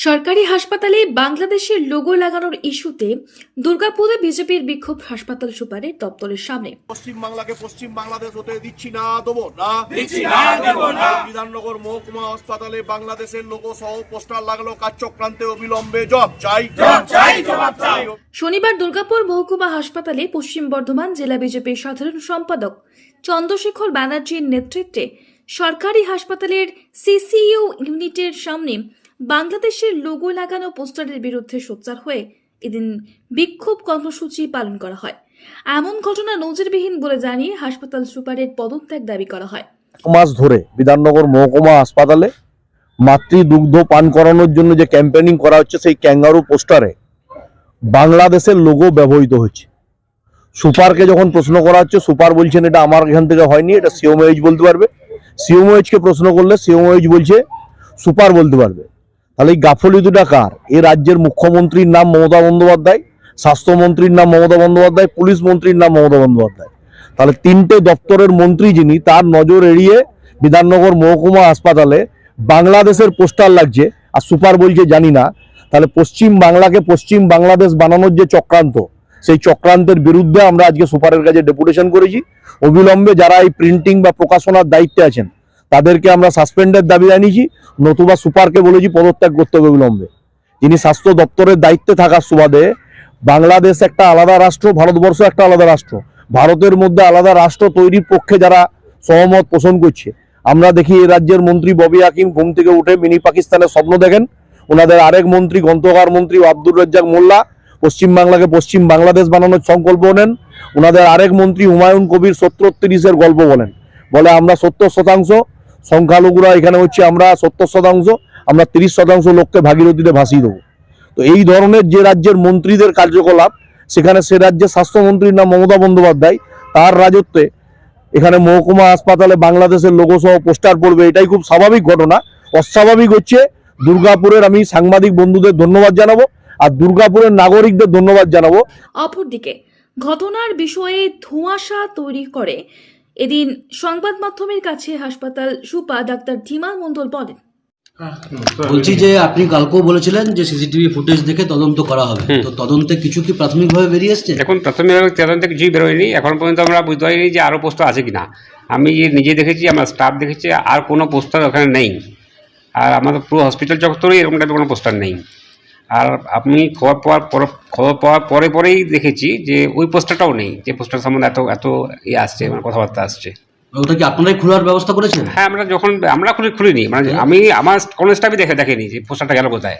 সরকারি হাসপাতালে বাংলাদেশের লোগো লাগানোর ইস্যুতে দুর্গাপুরে বিজেপির বিক্ষোভ হাসপাতাল সুপারের দপ্তরের সামনে পশ্চিম বাংলাকে পশ্চিম বাংলাদেশ হতে দিচ্ছি না দেবো না দিচ্ছি না, দেবো না। বিধাননগর মহকুমা হাসপাতালে বাংলাদেশের লোগো সহ পোস্টার লাগল কাজ চক্রান্তে অবিলম্বে জব চাই জবাব চাই, জবাব চাই। শনিবার দুর্গাপুর মহকুমা হাসপাতালে পশ্চিম বর্ধমান জেলা বিজেপির সাধারণ সম্পাদক চন্দ্রশেখর ব্যানার্জির নেতৃত্বে সরকারি হাসপাতালের সিসিইউ ইউনিটের সামনে বাংলাদেশের লোগো লাগানো পোস্টারের বিরুদ্ধে সোচ্চার হয়ে এদিন বিক্ষোভ কর্মসূচি পালন করা হয়। এমন ঘটনা নজিরবিহীন বলে জানিয়ে হাসপাতাল সুপারের পদত্যাগ দাবি করা হয়। মাস ধরে বিধাননগর মহকুমা হাসপাতালে মাতৃ দুগ্ধ পান করানোর জন্য যে ক্যাম্পেনিং করা হচ্ছে, সেই ক্যাঙ্গারু পোস্টারে বাংলাদেশের লোগো ব্যবহৃত হচ্ছে সুপারকে যখন প্রশ্ন করা হচ্ছে, সুপার বলছেন, এটা আমার এখান থেকে হয়নি, এটা সিওমএইচ বলতে পারবে। সিওমএইচকে প্রশ্ন করলে সিওমএইচ বলছে, সুপার বলতে পারবে। তাহলে এই গাফলি দুটা কার? এই রাজ্যের মুখ্যমন্ত্রীর নাম মমতা বন্দ্যোপাধ্যায়, স্বাস্থ্যমন্ত্রীর নাম মমতা বন্দ্যোপাধ্যায়, পুলিশ মন্ত্রীর নাম মমতা বন্দ্যোপাধ্যায়। তাহলে তিনটে দপ্তরের মন্ত্রী যিনি, তার নজর এড়িয়ে বিধাননগর মহকুমা হাসপাতালে বাংলাদেশের পোস্টার লাগছে, আর সুপার বলছে জানি না, তাহলে পশ্চিম বাংলাকে পশ্চিম বাংলাদেশ বানানোর যে চক্রান্ত, সেই চক্রান্তের বিরুদ্ধে আমরা আজকে সুপারের কাছে ডেপুটেশন করেছি। অবিলম্বে যারা এই প্রিন্টিং বা প্রকাশনার দায়িত্বে আছেন তাদেরকে আমরা সাসপেন্ডের দাবি জানিয়েছি। নতুবা সুপারকে বলেছি পদত্যাগ করতে হবে অবিলম্বে যিনি স্বাস্থ্য দপ্তরের দায়িত্বে থাকার সুবাদে বাংলাদেশ একটা আলাদা রাষ্ট্র, ভারতবর্ষ একটা আলাদা রাষ্ট্র। ভারতের মধ্যে আলাদা রাষ্ট্র তৈরির পক্ষে যারা সহমত পোষণ করছে। আমরা দেখি এই রাজ্যের মন্ত্রী ববি হাকিম ঘুম থেকে উঠে মিনি পাকিস্তানের স্বপ্ন দেখেন। ওনাদের আরেক মন্ত্রী গ্রন্থকার মন্ত্রী আব্দুর রাজ্জাক মোল্লা পশ্চিম বাংলাকে পশ্চিম বাংলাদেশ বানানোর সংকল্প নেন। ওনাদের আরেক মন্ত্রী হুমায়ুন কবির সত্তর তিরিশের গল্প বলেন। বলে, আমরা সত্তর শতাংশ সংখ্যালঘুরা এখানে হচ্ছে আমরা সত্তর শতাংশ, আমরা তিরিশ শতাংশ লোককে ভাগীরথীতে ভাসিয়ে দেবো। তো এই ধরনের যে রাজ্যের মন্ত্রীদের কার্যকলাপ, সেখানে সে রাজ্যের স্বাস্থ্যমন্ত্রীর নাম মমতা বন্দ্যোপাধ্যায়, তার রাজত্বে এখানে মহকুমা হাসপাতালে বাংলাদেশের লোগো সহ পোস্টার পড়বে, এটাই খুব স্বাভাবিক ঘটনা। অস্বাভাবিক হচ্ছে, দুর্গাপুরের আমি সাংবাদিক বন্ধুদের ধন্যবাদ জানাব, আর দুর্গাপুরের নাগরিকদের ধন্যবাদ জানাব। অপরদিকে, ঘটনার বিষয়ে ধোঁয়াশা তৈরি করে এদিন সংবাদ মাধ্যমের কাছে হাসপাতাল সুপা ডাক্তার ধীমা মণ্ডল বলেন বলছি যে আপনি কালকেও বলেছিলেন যে সিসিটিভি ফুটেজ দেখে তদন্ত করা হবে। তো তদন্তে কিছু কি প্রাথমিকভাবে বেরিয়ে এসছে এখন প্রাথমিক তদন্তে কিছুই বেরোয়নি। এখন পর্যন্ত আমরা বুঝতে পারিনি যে আরও পোস্টার আছে কি না আমি নিজে দেখেছি আমার স্টাফ দেখেছি আর কোনো পোস্টার ওখানে নেই। আর আমাদের পুরো হসপিটাল চত্বরে এরকম টাইপের কোনো পোস্টার নেই। আর আপনি খবর পাওয়ার পর খবর পাওয়ার পরে পরেই দেখেছি যে ওই পোস্টারটাও নেই যে পোস্টার সম্বন্ধে এত এত ইয়ে আসছে মানে কথাবার্তা আসছে। ওটা কি আপনারাই খোলার ব্যবস্থা করেছেন? হ্যাঁ আমরা যখন আমরা খুলে খুলিনি মানে আমি আমার কোনো স্টাফই দেখে দেখেনি যে পোস্টারটা গেল কোথায়।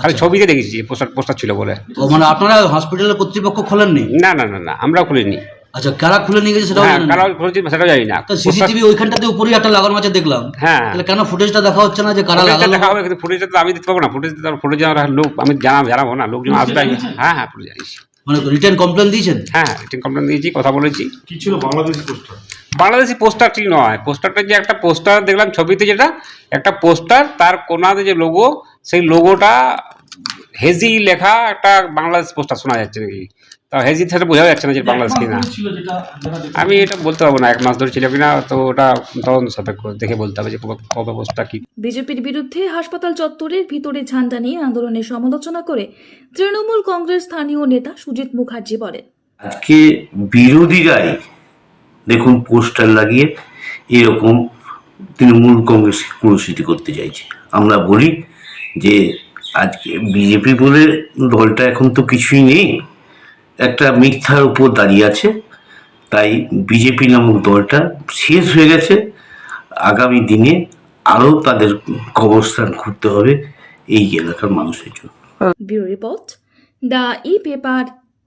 খালি ছবিতে দেখেছি যে পোস্টার পোস্টার ছিল বলে। মানে আপনারা হসপিটালের কর্তৃপক্ষ খোলেননি? না না না না আমরা খুলিনি। আচ্ছা কারা খুলে নিয়ে গেছে সেটাও হ্যাঁ জানেন না? কারা খুলেছি সেটাও জানি না। তো সিসিটিভি ওইখানটাতে উপরেই একটা লাগানো আছে দেখলাম। হ্যাঁ। তাহলে কেন ফুটেজটা দেখা হচ্ছে না যে কারা ফুটেজটা লাগালো? দেখা হবে কিন্তু ফুটেজটা তো আমি দিতে পারব না। ফুটেজ ফুটেজ লোক আমি জানাব জানাব না লোকজন আসবে হ্যাঁ হ্যাঁ ফুটেজ জানিয়েছি মানে রিটার্ন কমপ্লেন দিয়েছেন? হ্যাঁ রিটেন কমপ্লেন দিয়েছি কথা বলেছি। কি ছিল বাংলাদেশি পোস্টার? বাংলাদেশি পোস্টার ঠিক নয়। পোস্টারটা যে একটা পোস্টার দেখলাম ছবিতে যেটা একটা পোস্টার তার কোনাতে যে লোগো সেই লোগোটা হেজি লেখা একটা বাংলাদেশ পোস্টার শোনা যাচ্ছে নাকি? তা হেজি থেকে বোঝা যাচ্ছে না যে বাংলাদেশ কিনা। আমি এটা বলতে পারব না এক মাস ধরে ছিল কিনা তো ওটা তদন্ত সাপেক্ষ দেখে বলতে হবে যে কবে পোস্টটা কি। বিজেপির বিরুদ্ধে হাসপাতাল চত্বরের ভিতরে ঝান্ডা নিয়ে আন্দোলনের সমালোচনা করে তৃণমূল কংগ্রেস স্থানীয় নেতা সুজিত মুখার্জি বলেন। আজকে বিরোধীরাই দেখুন পোস্টার লাগিয়ে এরকম তৃণমূল কংগ্রেস কুলসিটি করতে চাইছে। আমরা বলি যে আজকে বিজেপি বলে দলটা এখন তো কিছুই নেই। একটা মিথ্যার উপর দাঁড়িয়ে আছে। তাই বিজেপি নামক দলটা শেষ হয়ে গেছে। আগামী দিনে আরও তাদের কবরস্থান করতে হবে এই এলাকার মানুষের জন্য। Bureau report, the e paper